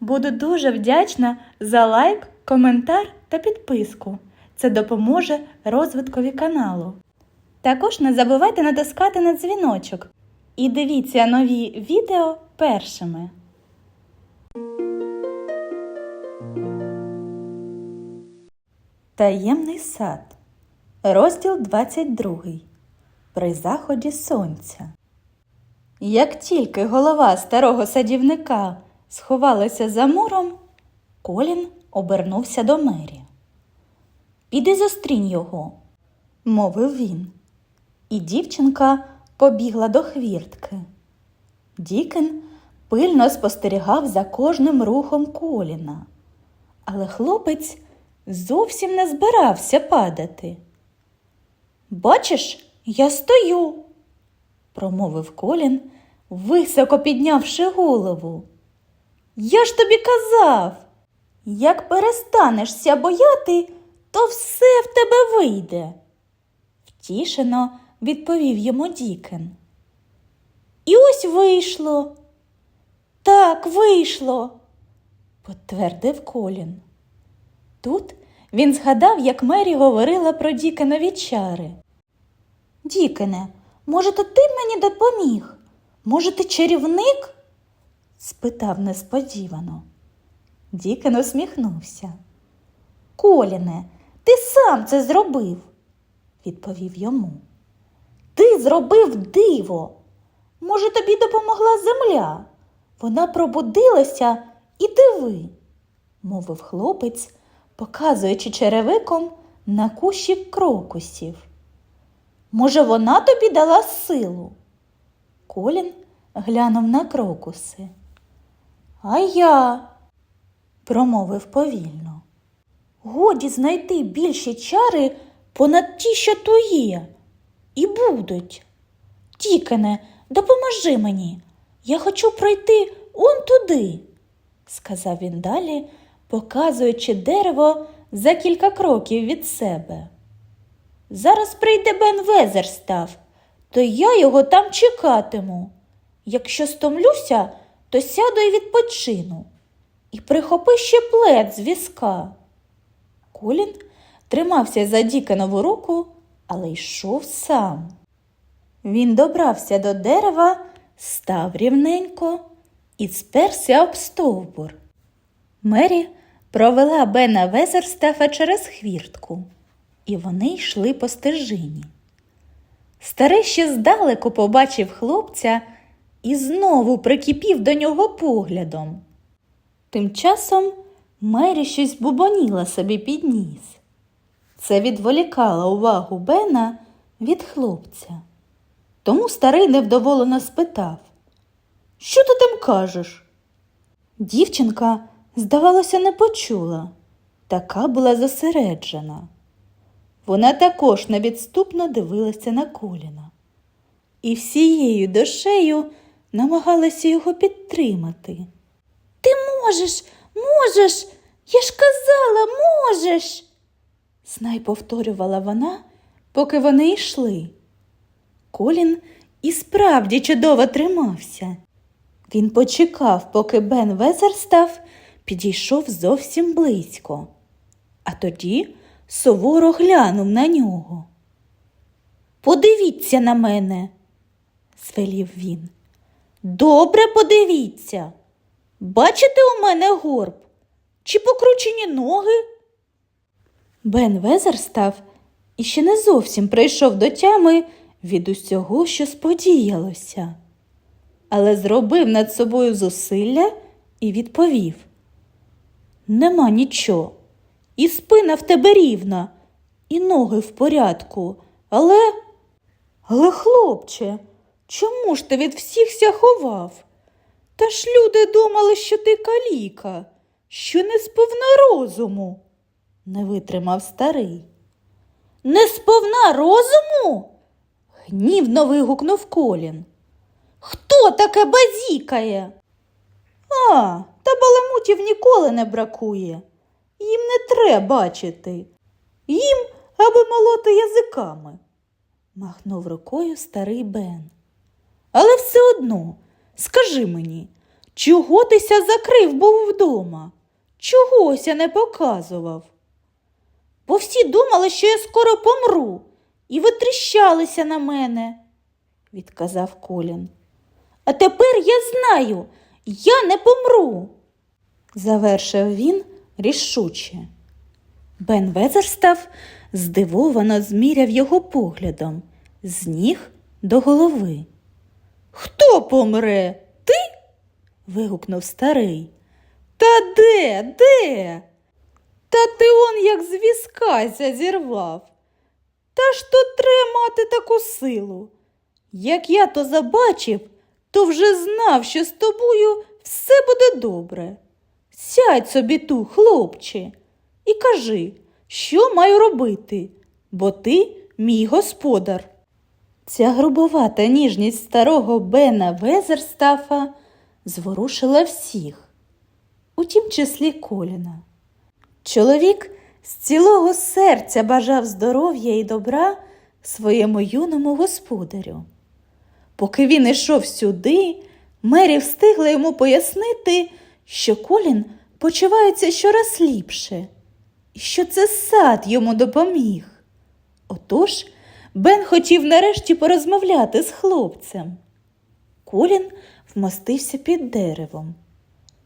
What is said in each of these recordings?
Буду дуже вдячна за лайк, коментар та підписку. Це допоможе розвиткові каналу. Також не забувайте натискати на дзвіночок і дивіться нові відео першими. Таємний сад. Розділ 22. При заході сонця. Як тільки голова старого садівника сховалася за муром, Колін обернувся до Мері. Піди зустрінь його, мовив він. І дівчинка побігла до хвіртки. Дікен пильно спостерігав за кожним рухом Коліна, але хлопець зовсім не збирався падати. Бачиш, я стою, промовив Колін, високо піднявши голову. Я ж тобі казав, як перестанешся бояти, то все в тебе вийде. Втішено відповів йому Дікен. І ось вийшло. Так, вийшло, підтвердив Колін. Тут він згадав, як Мері говорила про Дікенові чари. Дікене, може, то ти мені допоміг? Може, ти чарівник? Спитав несподівано. Дікен усміхнувся. Коліне, ти сам це зробив, відповів йому. Ти зробив диво. Може, тобі допомогла земля? Вона пробудилася і диви, мовив хлопець, показуючи черевиком на кущі крокусів. Може, вона тобі дала силу? Колін глянув на крокуси. А я, промовив повільно. Годі знайти більші чари понад ті, що то є, і будуть. Тікене, допоможи мені. Я хочу пройти он туди, сказав він далі, показуючи дерево за кілька кроків від себе. Зараз прийде Бен Везерстав, то я його там чекатиму. Якщо стомлюся, то сяду і відпочину. І прихопи ще плед з візка. Колін тримався за Дікенову руку, але йшов сам. Він добрався до дерева, став рівненько і сперся об стовбур. Мері провела Бена Везерстафа через хвіртку, і вони йшли по стежині. Старий ще здалеку побачив хлопця і знову прикипів до нього поглядом. Тим часом Мері щось бубоніла собі під ніс. Це відволікало увагу Бена від хлопця. Тому старий невдоволено спитав Що ти там кажеш? Дівчинка, здавалося, не почула, така була зосереджена. Вона також невідступно дивилася на коліна і всією душею намагалася його підтримати. Ти можеш, можеш, я ж казала, можеш, знай повторювала вона, поки вони йшли. Колін і справді чудово тримався. Він почекав, поки Бен Везерстав підійшов зовсім близько, а тоді суворо глянув на нього. Подивіться на мене, звелів він. Добре подивіться. Бачите у мене горб? Чи покручені ноги? Бен Везерстав іще не зовсім прийшов до тями від усього, що сподіялося, але зробив над собою зусилля і відповів Нема нічого. І спина в тебе рівна, і ноги в порядку, але. Але, хлопче, чому ж ти від всіхся ховав? Та ж люди думали, що ти каліка, що не сповна розуму, не витримав старий. Не сповна розуму? гнівно вигукнув Колін. Хто таке базікає? А, та баламутів ніколи не бракує. Їм не треба бачити. Їм аби молоти язиками, махнув рукою старий Бен. Але все одно, скажи мені, Чого тися закрив був вдома? Чогося не показував? Бо всі думали, що я скоро помру, і витріщалися на мене, відказав Колін. А тепер я знаю, я не помру, завершив він рішуче. Бен Везерстав здивовано зміряв його поглядом з ніг до голови. Хто помре? Ти? вигукнув старий. Та де, де? Та ти он як з візкася зірвав. Та ж то треба мати таку силу. Як я то забачив, то вже знав, що з тобою все буде добре. Сядь собі ту, хлопче, і кажи, що маю робити, бо ти мій господар. Ця грубовата ніжність старого Бена Везерстафа зворушила всіх, у тім числі Коліна. Чоловік з цілого серця бажав здоров'я і добра своєму юному господарю. Поки він ішов сюди, Мері встигла йому пояснити, що Колін почувається щораз ліпше, і що це сад йому допоміг. Отож, Бен хотів нарешті порозмовляти з хлопцем. Колін вмостився під деревом.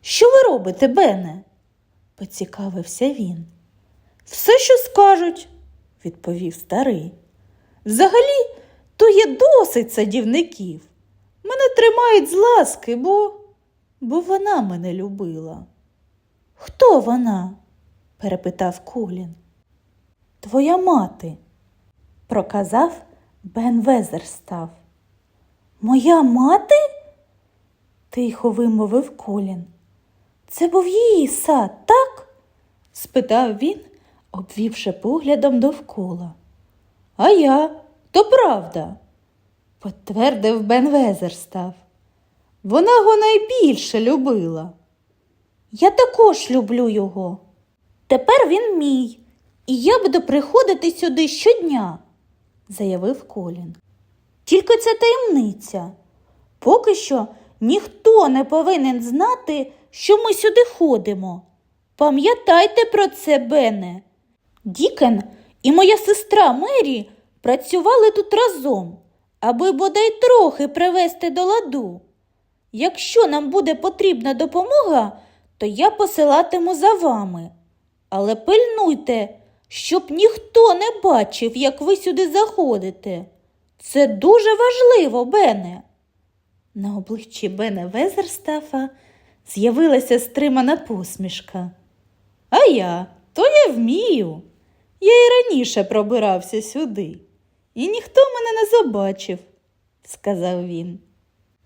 Що ви робите, Бене? поцікавився він. Все, що скажуть, відповів старий. Взагалі, то є досить садівників. Мене тримають з ласки, бо, бо вона мене любила. Хто вона? перепитав Колін. Твоя мати, проказав Бен Везерстав. Моя мати? тихо вимовив Колін. Це був її сад, так? спитав він, обвівши поглядом довкола. А я, то правда, підтвердив Бен Везерстав. Вона його найбільше любила. Я також люблю його. Тепер він мій, і я буду приходити сюди щодня, заявив Колін. Тільки це таємниця. Поки що ніхто не повинен знати, що ми сюди ходимо. Пам'ятайте про це, Бене. Дікен і моя сестра Мері працювали тут разом, аби бодай трохи привести до ладу. Якщо нам буде потрібна допомога, то я посилатиму за вами. Але пильнуйте, щоб ніхто не бачив, як ви сюди заходите. Це дуже важливо, Бене. На обличчі Бена Везерстафа з'явилася стримана посмішка. А я, то я вмію. Я й раніше пробирався сюди, і ніхто мене не забачив, сказав він.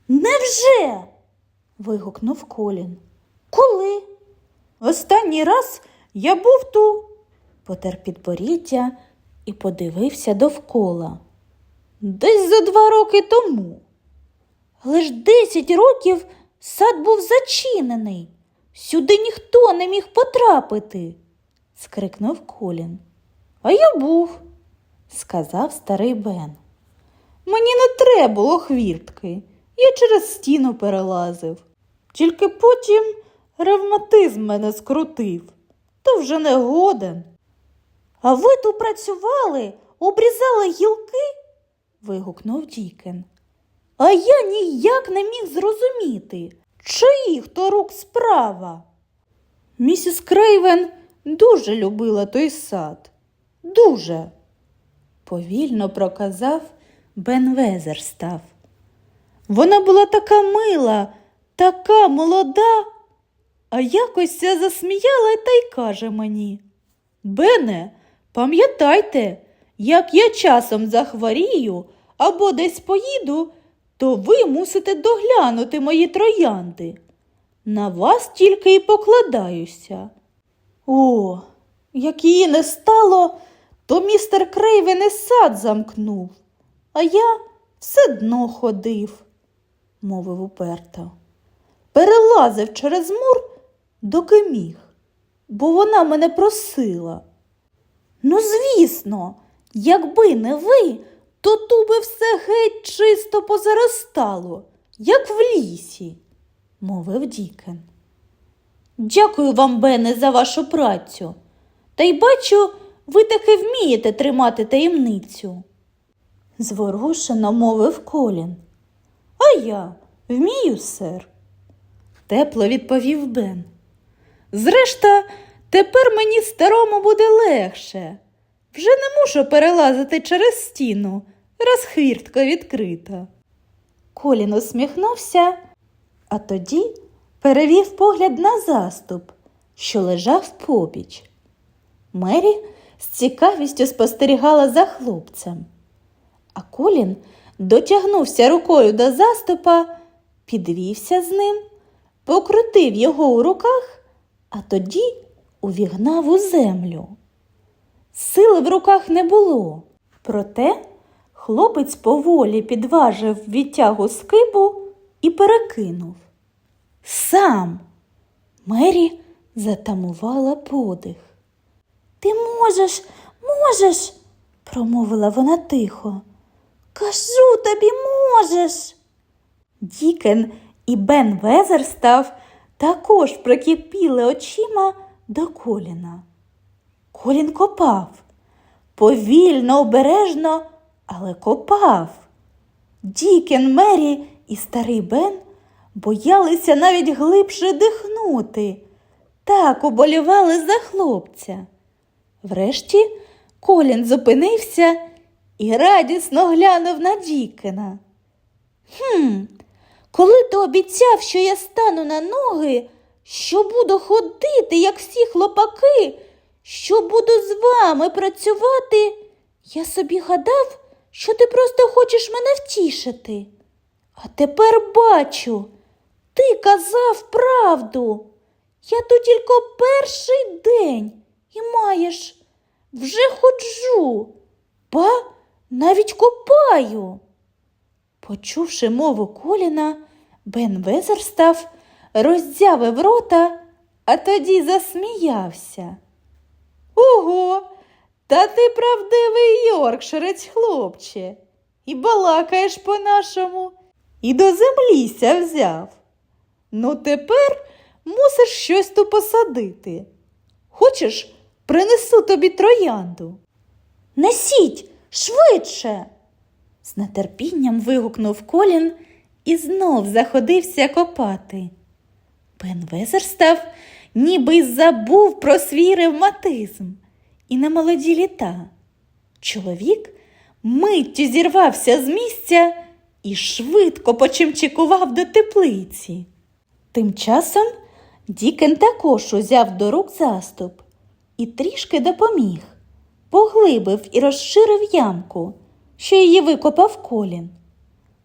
Невже? вигукнув Колін. Коли? Останній раз я був ту, потер підборіддя і подивився довкола. Десь за два роки тому. Ж десять років сад був зачинений. Сюди ніхто не міг потрапити, скрикнув Колін. А я був, сказав старий Бен. Мені не треба було хвіртки, я через стіну перелазив. Тільки потім ревматизм мене скрутив, то вже не годен. А ви тут працювали, обрізали гілки? вигукнув Дікен. А я ніяк не міг зрозуміти, чиїх то рук справа. Місіс Крейвен дуже любила той сад. Дуже, повільно проказав Бен Везерстав. Вона була така мила, така молода, а якось засміяла та й каже мені. Бене, пам'ятайте, як я часом захворію або десь поїду, то ви мусите доглянути мої троянди. На вас тільки й покладаюся. О, як її не стало, то містер Крейвен і сад замкнув, а я все дно ходив, мовив уперто. Перелазив через мур, доки міг, бо вона мене просила. Ну, звісно, якби не ви, то ту би все геть чисто позаростало, як в лісі. мовив Дікен. Дякую вам, Бене, за вашу працю. Та й бачу, ви таки вмієте тримати таємницю. Зворушено мовив Колін. А я вмію, сер. Тепло відповів Бен. Зрешта, тепер мені старому буде легше. Вже не мушу перелазити через стіну, раз хвіртка відкрита. Колін усміхнувся, а тоді перевів погляд на заступ, що лежав побіч. Мері з цікавістю спостерігала за хлопцем, а Колін дотягнувся рукою до заступа, підвівся з ним, покрутив його у руках, а тоді увігнав у землю. Сили в руках не було, проте хлопець поволі підважив відтягу скибу і перекинув. Сам Мері затамувала подих. Ти можеш, можеш, промовила вона тихо. Кажу тобі, можеш. Дікен і Бен Везерстав також прикипіли очима до коліна. Колін копав. Повільно, обережно, але копав. Дікен, Мері і старий Бен боялися навіть глибше дихнути. Так уболівали за хлопця. Врешті Колін зупинився і радісно глянув на Дікена. Хм, коли ти обіцяв, що я стану на ноги, що буду ходити, як всі хлопаки, що буду з вами працювати, я собі гадав, що ти просто хочеш мене втішити. А тепер бачу, ти казав правду. Я тут тільки перший день і маєш, вже ходжу, ба навіть копаю. Почувши мову Коліна, Бен Везерстав роззявив рота, а тоді засміявся. Ого, та ти правдивий Йоркширець, хлопче, і балакаєш по-нашому, і до земліся взяв. Ну, тепер мусиш щось тут посадити. Хочеш, принесу тобі троянду. Несіть швидше. З нетерпінням вигукнув Колін і знов заходився копати. Бен Везерстав ніби й забув про свій ревматизм і немолоді літа. Чоловік миттю зірвався з місця і швидко почимчикував до теплиці. Тим часом Дікен також узяв до рук заступ і трішки допоміг, поглибив і розширив ямку, що її викопав колін.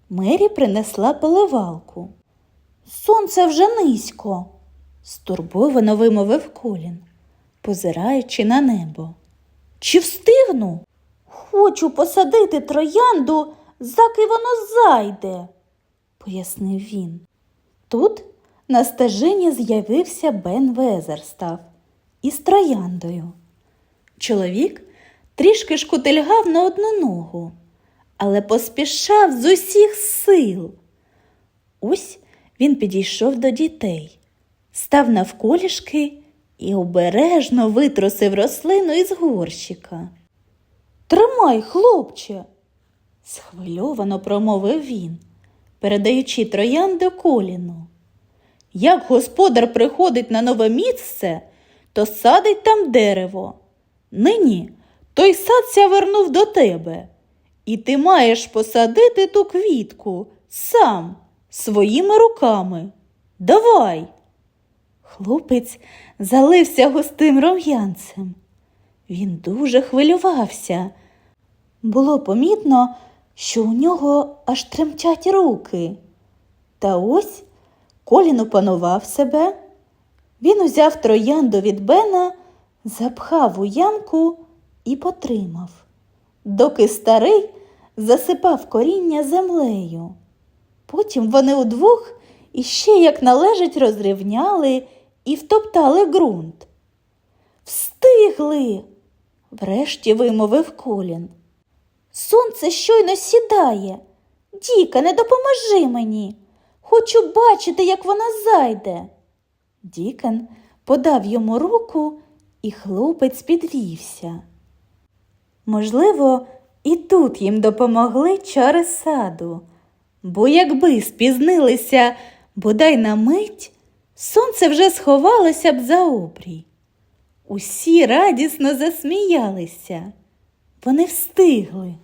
Мері принесла поливалку. Сонце вже низько, стурбовано вимовив колін, позираючи на небо. Чи встигну? Хочу посадити троянду, заки воно зайде, пояснив він. Тут на стежині з'явився Бен Везерстав із трояндою. Чоловік трішки шкутильгав на одну ногу, але поспішав з усіх сил. Ось він підійшов до дітей, став навколішки і обережно витрусив рослину із горщика. Тримай, хлопче, схвильовано промовив він, передаючи троянду коліну. Як господар приходить на нове місце, то садить там дерево. Нині той сад ся вернув до тебе, і ти маєш посадити ту квітку сам, своїми руками. Давай. Хлопець залився густим рум'янцем. Він дуже хвилювався. Було помітно, що у нього аж тремтять руки. Та ось Колін опанував себе. Він узяв троянду від Бена, запхав у ямку і потримав, доки старий засипав коріння землею. Потім вони удвох іще, як належить, розрівняли і втоптали ґрунт. Встигли, врешті вимовив Колін. Сонце щойно сідає. Діка, не допоможи мені. Хочу бачити, як вона зайде. Дікон подав йому руку, і хлопець підвівся. Можливо, і тут їм допомогли чари саду, бо якби спізнилися бодай на мить, сонце вже сховалося б за обрій. Усі радісно засміялися. Вони встигли.